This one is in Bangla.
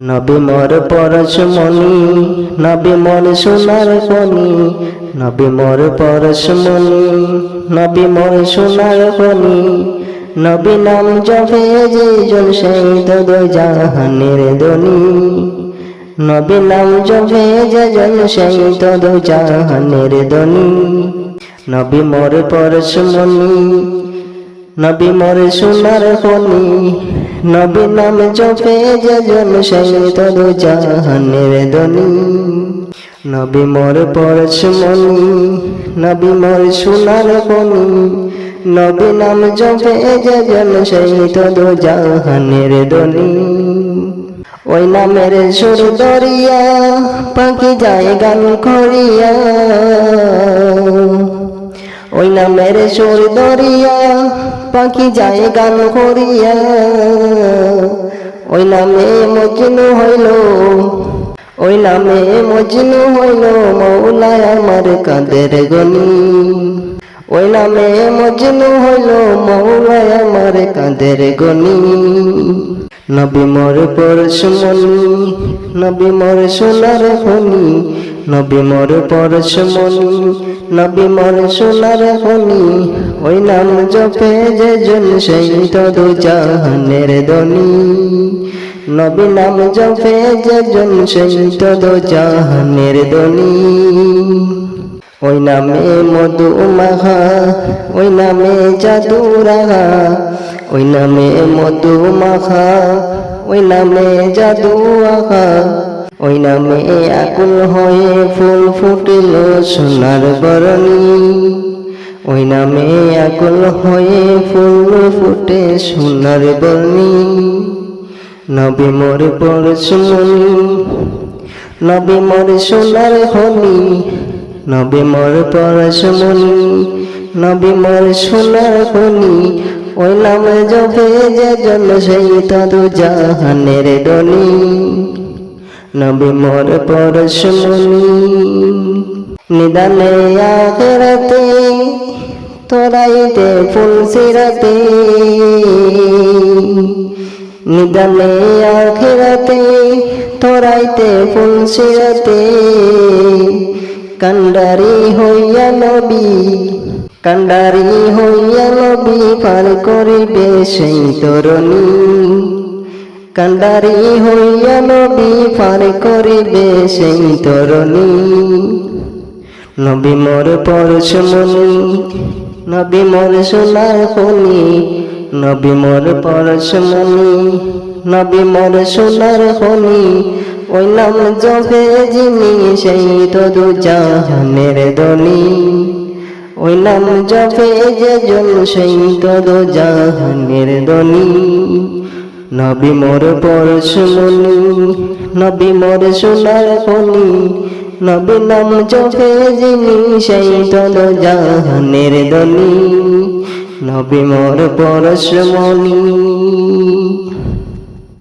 নবী মোর পরশমণি নবী মোর সোনার খনি নবী মোর পরশমণি নবী মোর সোনার খনি নবী নাম জপে যে জন সেই তো জাহানের দনি নবী নাম জপে যে জন সেই তো জাহানের দনি নবী মোর পরশমণি নবী মোর সোনার খনি নবী নাম জপে যে জন সেই তদু জাহানের দনি নবী মোর পরশমণি, নবী মোর সোনার খনি নবী নাম জপে যে জন সেই তদু জাহানের দনি ওই নামের সুর দরিয়া পাখি যায় গান করিয়া। ওই নামের সুর দরিয়া পাখি যায় গান করিয়া। ওই নামে মজনু হইল, ওই নামে মজনু হইল, মৌলায় আমার কাদের গনি। ওই নামে মজনু হইল, মৌলায় আমার কাদের গনি। নবী মোর পরশমণি নবী মোর সোনার খনি নবী মোর পরশমণি নবী মোর সোনার খনি। ওই নাম জপে যে জন সেই তদু জাহানের দনি নবী নাম জপে যে জন সেই তদু জাহানের দনি ওই নামে মধু মাখা, ওই নামে জাদু রাহা ওই নামে মধু মাখা, ওই নামে জাদু আখা ওই নামে আকুল হয়ে ফুল ফুটিল সোনার বরণী। ওই নামে আকুল হয়ে ফুল ফুটে সোনার বরণী। নবী মোর পরশমণি নবী মোর সোনার হনি নবী মোর পরশমণি নবী মোর সোনার হনি ওই নাম যে জন সেই তদু জাহানের দনি নবী মোর পরশমণি নিদানে আখেরাতে তোরাইতে ফুল সিরাতে। নিদানে আখেরাতে তোরাইতে ফুল সিরাতে। কান্ডারি হইয়া নবী, কান্ডারি হইয়া নবী পার করিবে সেই তরণী। কান্ডারি হইয়া নবী পার করিবে সেই তরণী। নবী মোর পরশমণি নবী মোর সোনার খনি, নবী মোর পরশমণি নবী মোর সোনার খনি, ওই নাম জপে যিনি সেই তদু জাহানের দনি ওই নাম জপে যে জন সেই তদু জাহানের দনি নবী মোর পরশমণি নবী মোর সোনার খনি, নবী নাম চোখে যিনি সেই তল জাহানের দনি নবী মোর পরশমণি